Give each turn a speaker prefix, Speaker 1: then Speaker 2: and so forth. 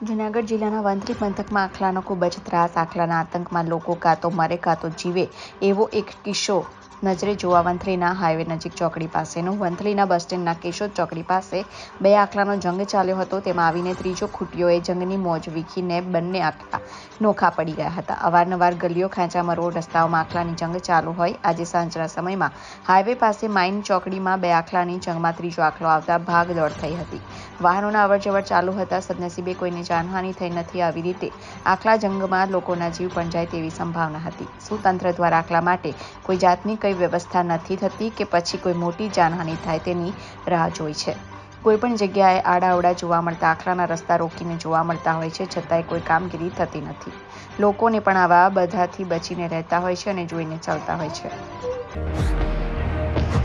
Speaker 1: જામનગર જિલ્લાના વંથલી પંથકમાં આખલાનો ખૂબ જ ત્રાસ, આખલાના આતંકમાં લોકો કાં તો મરે કાં તો જીવે એવો એક કિસ્સો નજરે જોવા વંથલીના હાઈવે નજીક ચોકડી પાસેનો. વંથલીના બસ સ્ટેન્ડના કેશોદ ચોકડી પાસે બે આખલાનો જંગ ચાલ્યો હતો. તેમાં આવીને ત્રીજો ખૂટ્યોએ જંગની મોજ વીખીને બંને આખલા નોખા પડી ગયા હતા. અવારનવાર ગલીઓ ખાંચામાં રોડ રસ્તાઓમાં આખલાની જંગ ચાલુ હોય. આજે સાંજના સમયમાં હાઈવે પાસે માઇન ચોકડીમાં બે આખલાની જંગમાં ત્રીજો આખલો આવતા ભાગદોડ થઈ હતી. વાહનોના અવરજવર ચાલુ હતા. સદનસીબે કોઈને જાનહાનિ થઈ નથી આવી રીતે આખલા જંગમાં લોકોના જીવ પણ જાય તેવી સંભાવના હતી. શું તંત્ર દ્વારા આખલા માટે કોઈ જાતની કઈ વ્યવસ્થા નથી થતી કે પછી કોઈ મોટી જાનહાનિ થાય તેની રાહ જોઈ છે. કોઈ પણ જગ્યાએ આડાઅવડા જોવા મળતા, આખલાના રસ્તા રોકીને જોવા મળતા હોય છે, છતાંય કોઈ કામગીરી થતી નથી. લોકોને પણ આવા બધાથી બચીને રહેતા હોય છે અને જોઈને ચાલતા હોય છે.